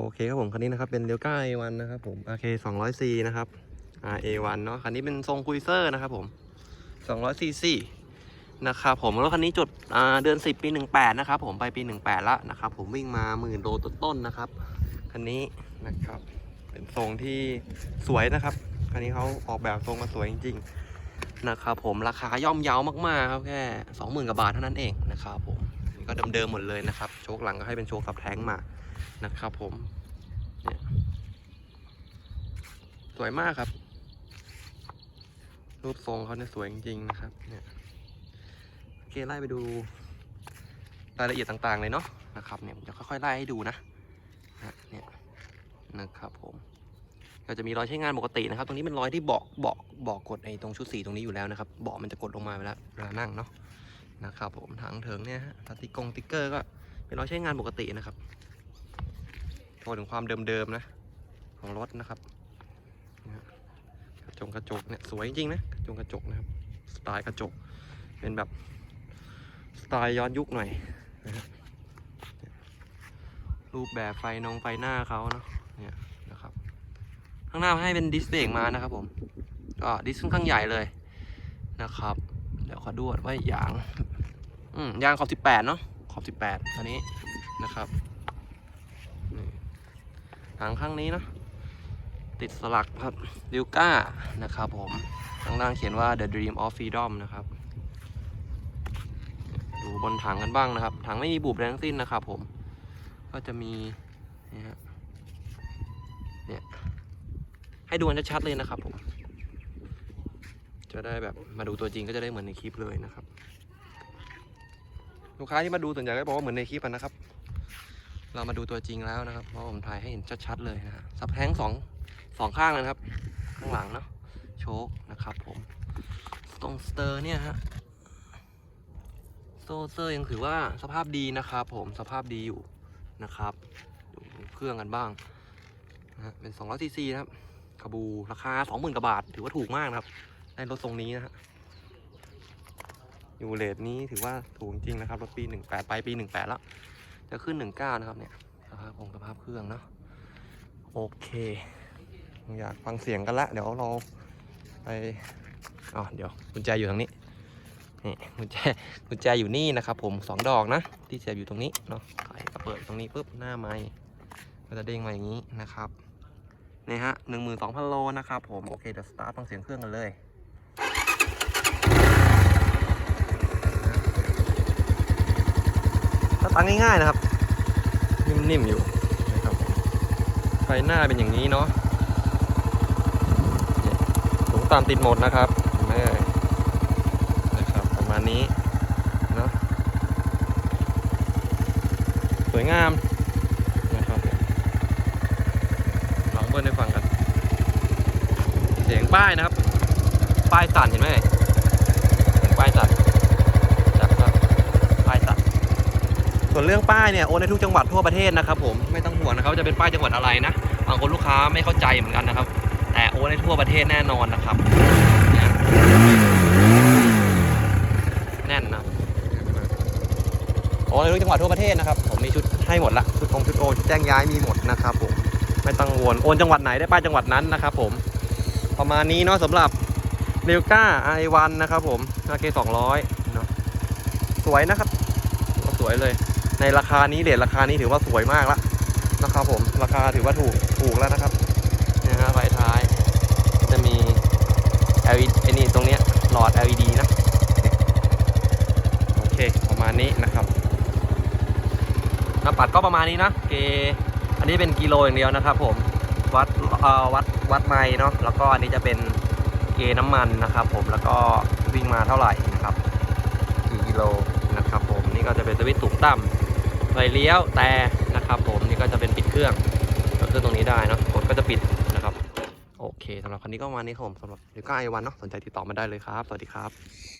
โอเคครับผมคันนี้นะครับเป็นเรียวก้า A1 นะครับผม RK 200C นะครับ RA1 เนาะคันนี้เป็นทรงคุยเซอร์นะครับผม 200cc นะครับผมรถคันนี้จุดเดือน 10 ปี 18 นะครับผมไปปี 18ละนะครับผมวิ่งมาหมื่นโลต้นๆนะครับคันนี้นะครับเป็นทรงที่สวยนะครับคันนี้เขาออกแบบทรงมาสวยจริงๆนะครับผมราคาย่อมเยาวมากๆครับแค่ 20,000กว่าบาทเท่านั้นเองนะครับผม ก็เดิมๆหมดเลยนะครับ โชคหลังก็ให้เป็นโชคสับแท้งมานะครับ ผมสวยมากครับ รูปทรงเขาเนี่ยสวยจริงๆนะครับ เนี่ยโอเคไล่ไปดูรายละเอียดต่างๆเลยเนาะนะครับเนี่ยผมจะค่อยๆไล่ให้ดูนะนะเนี่ยนะครับผมก็จะมีรอยใช้งานปกตินะครับ ตรงนี้เป็นรอยที่เบาะเบาะเบาะกดไอ้ตรงชุดสีตรงนี้อยู่แล้วนะครับ เบาะมันจะกดลงมาเวลาเวลานั่งเนาะ นะครับผมถังเถิงเนี่ยฮะติกกงติ๊กเกอร์ก็เป็นรอยใช้งานปกตินะครับโชว์ถึงความเดิมๆนะ ของรถนะครับกระจกกระจกเนี่ยสวยจริงๆนะกระจกกระจกนะครับสไตล์กระจกเป็นแบบสไตล์ย้อนยุคหน่อยรูปแบบไฟนองไฟหน้าเขาเนาะเนี่ยนะครับ ข้างหน้าให้เป็นดิสเบรกมานะครับผมก็ดิสค่อนข้างใหญ่เลยนะครับ เดี๋ยวขอดูก่อนว่ายาง อืมยางขอบ18เนาะขอบ18อันนี้นะครับหางข้างนี้เนะติดสลักครับดิวก้านะครับผมข้างล่างเขียนว่า the dream of freedom นะครับ ดูบนถังกันบ้างนะครับ ถังไม่มีบุบแรงสิ้นนะครับผม ก็จะมีนี่ฮะเนี่ยให้ดูกันชัดๆเลยนะครับผม จะได้แบบมาดูตัวจริงก็จะได้เหมือนในคลิปเลยนะครับ ลูกค้าที่มาดูส่วนใหญ่ก็บอกว่าเหมือนในคลิปนะครับ เรามาดูตัวจริงแล้วนะครับเพราะผมถ่ายให้เห็นชัดๆเลยนะฮะซับแท้งสองสองข้างเลยนะครับ ข้างหลังเนาะโชคนะครับ ผมตรงสเตอร์เนี่ยฮะโซเซอร์ยังถือว่าสภาพดีนะครับ ผมสภาพดีอยู่นะครับดูเครื่องกันบ้างนะเป็น200ซีซีนะครับคาบูราคา 20,000กว่าบาท ถือว่าถูกมากนะครับในรถทรงนี้นะฮะ อยู่เลทนี้ถือว่าถูกจริงนะครับรถปี 18 ไปปี 18 แล้ว จะขึ้น 19 นะครับเนี่ยสภาพองสภาพเครื่องเนาะโอเค อยากฟังเสียงกันละ เดี๋ยวเราไปอ๋อเดี๋ยวกุญแจอยู่ทางนี้นี่กุญแจกุญแจอยู่นี่นะครับ ผมสองดอกนะที่เสียบอยู่ตรงนี้เนาะไขกระเปิดตรงนี้ปุ๊บหน้าไม้ก็จะเด้งมาอย่างนี้นะครับนี่ฮะหนึ่งหมื่นสองพันโลนะครับผมโอเคเดี๋ยวสตาร์ทฟังเสียงเครื่องกันเลย ตั้งง่ายๆนะครับ นิ่มๆอยู่นะครับไฟหน้าเป็นอย่างนี้เนาะเนี่ยสูงตามติดหมดนะครับเห็นไหมเอ่ยนะครับประมาณนี้เนาะสวยงามนะครับลองเบิ้ลให้ฟังกัน เสียงป้ายนะครับ ป้ายสั่นเห็นไหมเอ่ยเสียงป้ายสั่นนะครับป้ายสั่น ส่วนเรื่องป้ายเนี่ยโอนได้ทุกจังหวัดทั่วประเทศนะครับผมไม่ต้องห่วงนะครับว่าจะเป็นป้ายจังหวัดอะไรนะบางคนลูกค้าไม่เข้าใจเหมือนกันนะครับ แต่โอนได้ทั่วประเทศแน่นอนนะครับแน่นนะโอนได้ทุกจังหวัดทั่วประเทศนะครับผมมีชุดให้หมดละชุดองชุดโอนชุดแจ้งย้ายมีหมดนะครับผมไม่ต้องห่วงโอนจังหวัดไหนได้ป้ายจังหวัดนั้นนะครับผมประมาณนี้เนาะสำหรับเรลก้าไอวันนะครับผมราเคสองร้อยเนาะสวยนะครับสวยเลย ในราคานี้เดทราคานี้ถือว่าสวยมากแล้วนะครับผมราคาถือว่าถูกถูกแล้วนะครับนี่ยฮะไฟท้ายจะมี LED ไอ้นี่ตรงเนี้ยหลอด LED นะโอเคประมาณนี้นะครับหน้าปัดก็ประมาณนี้นะเกอันนี้เป็นกิโลอย่างเดียวนะครับ ผมวัดเอ่อวัดวัดไมล์เนาะแล้วก็อันนี้จะเป็นเกน้ำมันนะครับ ผมแล้วก็วิ่งมาเท่าไหร่นะครับกี่กิโลนะครับ ผมนี่ก็จะเป็นสวิตช์สูงต่ำไฟเลี้ยวแต่นะครับผมนี่ก็จะเป็นปิดเครื่องก็คือตรงนี้ได้เนะกดก็จะปิดนะครับ โอเคสำหรับคันนี้ก็ประมาณนี้ครับผมสำหรับยูก้าไอวันเนาะสนใจติดต่อมาได้เลยครับ สวัสดีครับ